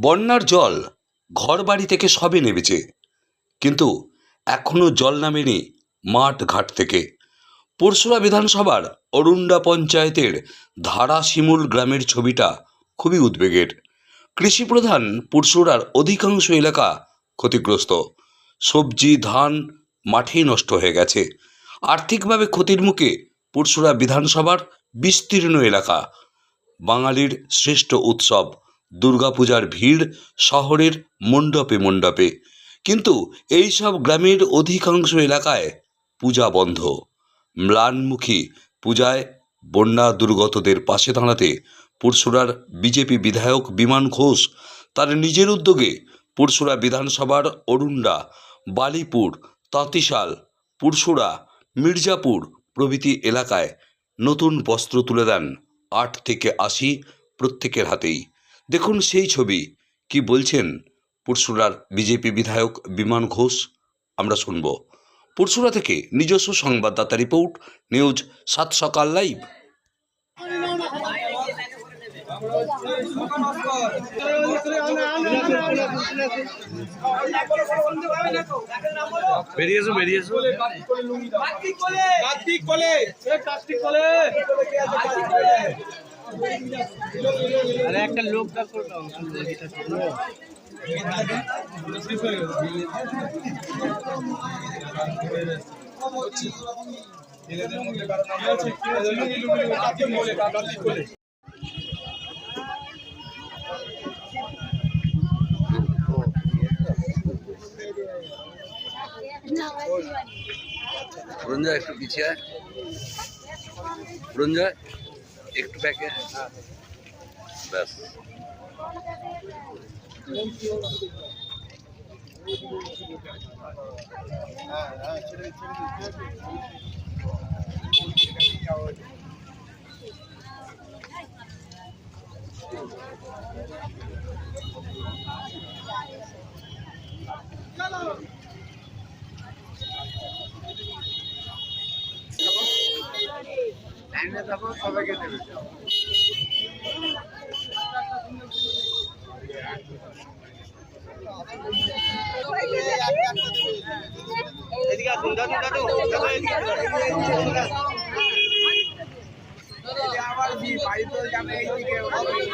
বন্যার জল ঘরবাড়ি থেকে সবে নেমেছে। কিন্তু এখনও জল নামেনি মাঠ ঘাট থেকে। পরশুরা বিধানসভার অরুণ্ডা পঞ্চায়েতের ধারাশিমুল গ্রামের ছবিটা খুবই উদ্বেগের। কৃষিপ্রধান পরশুরার অধিকাংশ এলাকা ক্ষতিগ্রস্ত। সবজি, ধান মাঠেই নষ্ট হয়ে গেছে। আর্থিকভাবে ক্ষতির মুখে পরশুরা বিধানসভার বিস্তীর্ণ এলাকা। বাঙালির শ্রেষ্ঠ উৎসব দুর্গাপূজার ভিড় শহরের মণ্ডপে মণ্ডপে। কিন্তু এই সব গ্রামের অধিকাংশ এলাকায় পূজা বন্ধ। ম্লানমুখী পূজায় বন্যা দুর্গতদের পাশে দাঁড়াতে পুরসুরার বিজেপি বিধায়ক বিমান ঘোষ তার নিজের উদ্যোগে পুরসুরা বিধানসভার অরুণ্ডা, বালিপুর, তাঁতিশাল, পুরসুরা, মির্জাপুর প্রভৃতি এলাকায় নতুন বস্ত্র তুলে দেন আট থেকে আশি প্রত্যেকের হাতেই। দেখুন সেই ছবি। কি বলছেন? পুরসুরার বিজেপি বিধায়ক বিমান ঘোষ আমরা শুনব। পুরসুরা থেকে নিজস্ব সংবাদদাতা রিপোর্ট নিউজ সাত সকাল লাইভ। কার্তিক বলে কার্তিক বলে আরে একটা লোক ডাকো বলে কার্তিক বলে রঞ্জয় একটু পিছিয়ে আয়। রঞ্জয় একটু ব্যাকে ব্যাস সবাইকে দেবে এদিকে আসুন দাদু দাদু দাদু এদিকে আবার কি বাড়িতে যাবে এইদিকে আলাদা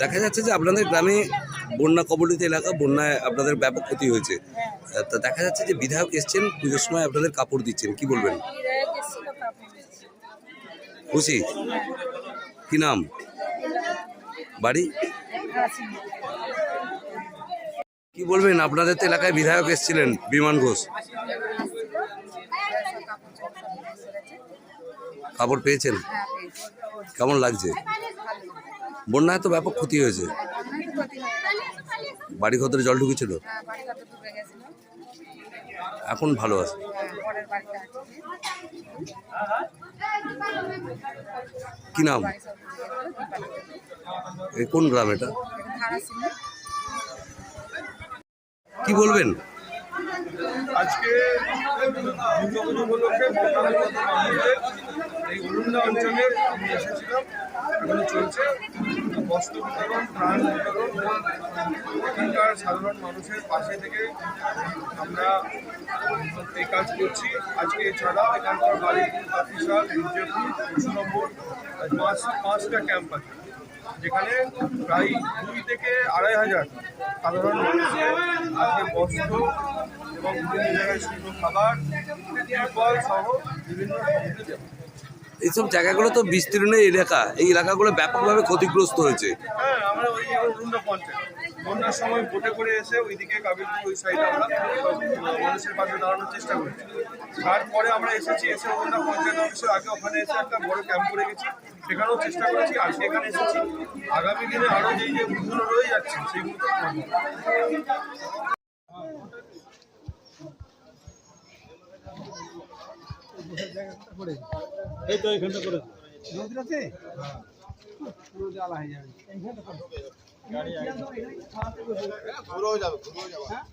দেখা যাচ্ছে যে আপনাদের গ্রামে বন্যা কবলিত এলাকা, বন্যায় আপনাদের ব্যাপক ক্ষতি হয়েছে তা দেখা যাচ্ছে যে বিধায়ক এসছেন, পুজোর সময় আপনাদের কাপড় দিচ্ছেন কি বলবেন। খুশি কি নাম বাড়ি। কি বলবেন আপনাদের তো এলাকায় বিধায়ক এসেছিলেন, বিমান ঘোষ কাপড় পেয়েছেন কেমন লাগছে বন্যায় তো ব্যাপক ক্ষতি হয়েছে বাড়ি ঘরে জল ঢুকেছিল। এখন ভালো আছে। কি নাম কোন গ্রাম এটা। কি বলবেন? আজকে উপলক্ষে এই অঞ্চলে আমি চলছে বিতরণ ত্রাণ বিতরণ। এখানকার সাধারণ মানুষের পাশে থেকে আমরা এই কাজ করছি। আজকে এছাড়াও এখানকার দুশো নম্বর, পাঁচ, পাঁচটা ক্যাম্প আছে। যেখানে প্রায় দুই থেকে আড়াই হাজার সাধারণ মানুষের আজকে বস্ত্র এবং বিভিন্ন জায়গায় শুকনো খাবার ত্রিপল সহ বিভিন্ন এইসব জায়গাগুলো তো বিস্তীর্ণ এলাকা। এই এলাকাগুলো ব্যাপকভাবে ক্ষতিগ্রস্ত হয়েছে। হ্যাঁ আমরা ওই পঞ্চায়েত। বন্যার সময় বোটে করে এসে ওইদিকে কাবিলপুর ওই সাইডে আমরা মানুষের পাশে দাঁড়ানোর চেষ্টা করেছি। তারপরে আমরা এসেছি এসে অরুণা পঞ্চায়েত অফিসের আগে ওখানে এসে একটা বড় ক্যাম্প করে গেছি। সেখানেও চেষ্টা করেছি আর সেখানে এসেছি। আগামী দিনে আরও যেই যে ভুলগুলো রয়ে যাচ্ছে সেগুলো এই হ্যাঁ। পুরো যাবে। পুরো যাবে। হ্যাঁ?